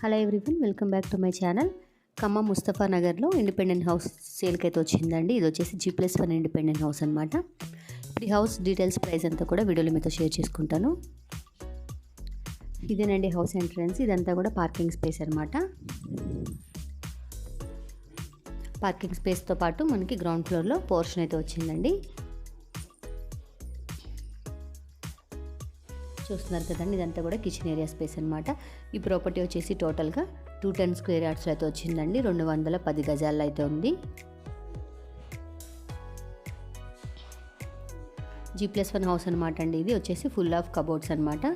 Hello everyone welcome back to my channel Khammam Mustafa నగర్లో independent house సేల్కి అయితే వచ్చిందండి. ఇది వచ్చేసి G plus one independent house అనమాట ఇప్పుడు ఈ హౌస్ డీటెయిల్స్ ప్రైస్ అంతా కూడా వీడియోలో మీతో షేర్ చేసుకుంటాను. ఇదేనండి హౌస్ ఎంట్రన్స్. ఇదంతా కూడా పార్కింగ్ స్పేస్ అనమాట పార్కింగ్ స్పేస్తో పాటు మనకి గ్రౌండ్ ఫ్లోర్లో పోర్షన్ అయితే వచ్చిందండి. చూస్తున్నారు కదండి ఇదంతా కూడా కిచెన్ ఏరియా స్పేస్ అనమాట ఈ ప్రాపర్టీ వచ్చేసి టోటల్గా టూ టెన్ స్క్వేర్ యార్డ్స్లో అయితే వచ్చిందండి రెండు వందల పది గజాల్లో అయితే ఉంది. జీ ప్లస్ వన్ హౌస్ అనమాట అండి ఇది వచ్చేసి ఫుల్ ఆఫ్ కబోర్డ్స్ అనమాట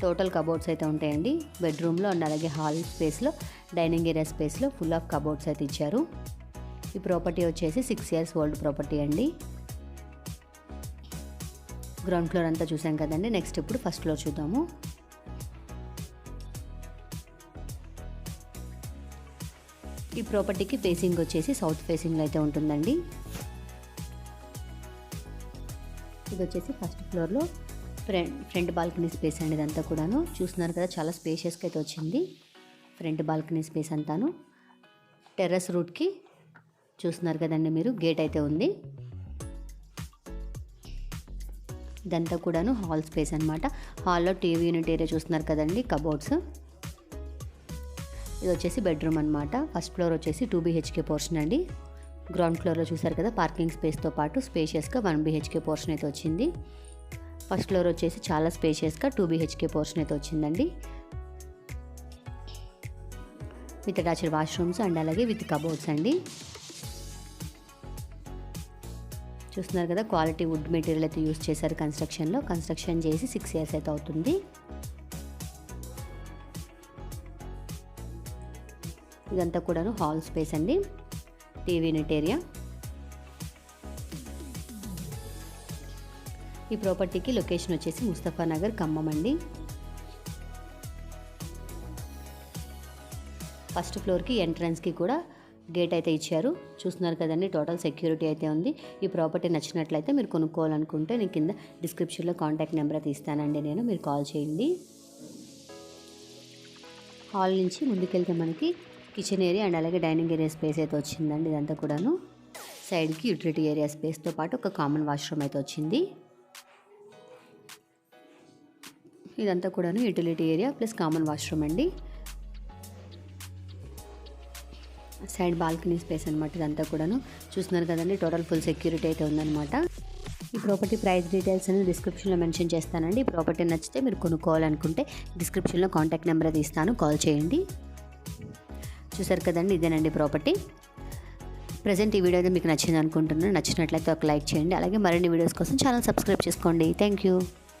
టోటల్ కబోర్డ్స్ అయితే ఉంటాయండి బెడ్రూమ్లో అండ్ అలాగే హాల్ స్పేస్లో డైనింగ్ ఏరియా స్పేస్లో ఫుల్ ఆఫ్ కబోర్డ్స్ అయితే ఇచ్చారు. ఈ ప్రాపర్టీ వచ్చేసి సిక్స్ ఇయర్స్ ఓల్డ్ ప్రాపర్టీ అండి. గ్రౌండ్ ఫ్లోర్ అంతా చూసాం కదండి. నెక్స్ట్ ఇప్పుడు ఫస్ట్ ఫ్లోర్ చూద్దాము. ఈ ప్రాపర్టీకి ఫేసింగ్ వచ్చేసి సౌత్ ఫేసింగ్లో అయితే ఉంటుందండి. ఇది వచ్చేసి ఫస్ట్ ఫ్లోర్లో ఫ్రంట్ ఫ్రంట్ బాల్కనీ స్పేస్ అండి ఇదంతా కూడాను. చూస్తున్నారు కదా చాలా స్పేషియస్గా అయితే వచ్చింది. ఫ్రంట్ బాల్కనీ స్పేస్ అంతాను. టెర్రస్ రూట్కి చూస్తున్నారు కదండి మీరు గేట్ అయితే ఉంది. ఇదంతా కూడాను హాల్ స్పేస్ అనమాట హాల్లో టీవీ యూనిట్ ఏరియా చూస్తున్నారు కదండి కబోర్డ్స్. ఇది వచ్చేసి బెడ్రూమ్ అనమాట ఫస్ట్ ఫ్లోర్ వచ్చేసి టూ బీహెచ్కే పోర్షన్ అండి. గ్రౌండ్ ఫ్లోర్లో చూసారు కదా పార్కింగ్ స్పేస్తో పాటు స్పేషియస్గా వన్ బీహెచ్కే పోర్షన్ అయితే వచ్చింది. ఫస్ట్ ఫ్లోర్ వచ్చేసి చాలా స్పేషియస్గా టూ బీహెచ్కే పోర్షన్ అయితే వచ్చిందండి. విత్ అటాచ్డ్ వాష్రూమ్స్ అండ్ అలాగే విత్ కబోర్డ్స్ అండి. చూస్తున్నారు కదా క్వాలిటీ వుడ్ మెటీరియల్ అయితే యూస్ చేశారు కన్స్ట్రక్షన్లో కన్స్ట్రక్షన్ చేసి సిక్స్ ఇయర్స్ అయితే అవుతుంది. ఇదంతా కూడాను హాల్ స్పేస్ అండి. టీవీ నెట్ ఏరియా ఈ ప్రాపర్టీకి లొకేషన్ వచ్చేసి ముస్తఫా నగర్ ఖమ్మం అండి. ఫస్ట్ ఫ్లోర్కి ఎంట్రన్స్కి కూడా గేట్ అయితే ఇచ్చారు. చూస్తున్నారు కదండి టోటల్ సెక్యూరిటీ అయితే ఉంది. ఈ ప్రాపర్టీ నచ్చినట్లయితే మీరు కొనుక్కోవాలనుకుంటే నేను కింద డిస్క్రిప్షన్లో కాంటాక్ట్ నెంబర్ అయితే ఇస్తానండి నేను మీరు కాల్ చేయండి. హాల్ నుంచి ముందుకెళ్తే మనకి కిచెన్ ఏరియా అండ్ అలాగే డైనింగ్ ఏరియా స్పేస్ అయితే వచ్చిందండి ఇదంతా కూడాను. సైడ్కి యూటిలిటీ ఏరియా స్పేస్తో పాటు ఒక కామన్ వాష్రూమ్ అయితే వచ్చింది. ఇదంతా కూడాను utility area plus common washroom అండి. సైడ్ బాల్కనీ స్పేస్ అనమాట ఇదంతా కూడాను. చూస్తున్నారు కదండి టోటల్ ఫుల్ సెక్యూరిటీ అయితే ఉందన్నమాట. ఈ ప్రాపర్టీ ప్రైస్ డీటెయిల్స్ అనేది డిస్క్రిప్షన్లో మెన్షన్ చేస్తానండి. ఈ ప్రాపర్టీ నచ్చితే మీరు కొనుక్కోవాలనుకుంటే డిస్క్రిప్షన్లో కాంటాక్ట్ నెంబర్ అది ఇస్తాను కాల్ చేయండి. చూసారు కదండి ఇదేనండి ప్రాపర్టీ. ప్రజెంట్ ఈ వీడియో అయితే మీకు నచ్చింది అనుకుంటున్నాను నచ్చినట్లయితే ఒక లైక్ చేయండి. అలాగే మరిన్ని వీడియోస్ కోసం ఛానల్ సబ్స్క్రైబ్ చేసుకోండి. Thank you.